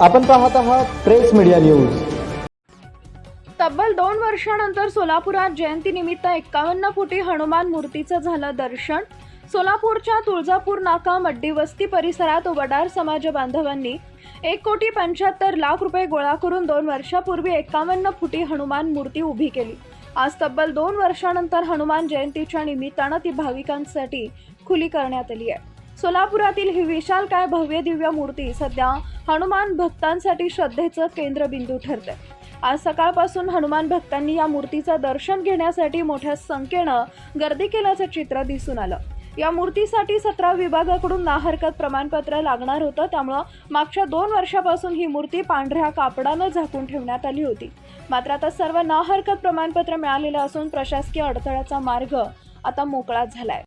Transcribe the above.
आपण पाहत आहात प्रेस मीडिया न्यूज. तब्बल दोन वर्षानंतर सोलापुरात जयंतीनिमित्त एक्कावन्न फुटी हनुमान मूर्तीचं झालं दर्शन. सोलापूरच्या तुळजापूर नाका मड्डी वस्ती परिसरात वडार समाज बांधवांनी एक कोटी पंच्याहत्तर लाख रुपये गोळा करून दोन वर्षापूर्वी एक्कावन्न फुटी हनुमान मूर्ती उभी केली. आज तब्बल दोन वर्षानंतर हनुमान जयंतीच्या निमित्तानं ती भाविकांसाठी खुली करण्यात आली आहे. सोलापुरातील ही विशालकाय भव्य दिव्य मूर्ती सध्या हनुमान भक्तांसाठी श्रद्धेचं केंद्रबिंदू ठरते आज सकाळपासून हनुमान भक्तांनी या मूर्तीचं दर्शन घेण्यासाठी मोठ्या संख्येनं गर्दी केल्याचं चित्र दिसून आलं. या मूर्तीसाठी सतरा विभागाकडून ना हरकत प्रमाणपत्र लागणार होतं त्यामुळं मागच्या दोन वर्षापासून ही मूर्ती पांढऱ्या कापडानं झाकून ठेवण्यात आली होती. मात्र आता सर्व ना हरकत प्रमाणपत्र मिळालेलं असून प्रशासकीय अडथळ्याचा मार्ग आता मोकळा झालाय.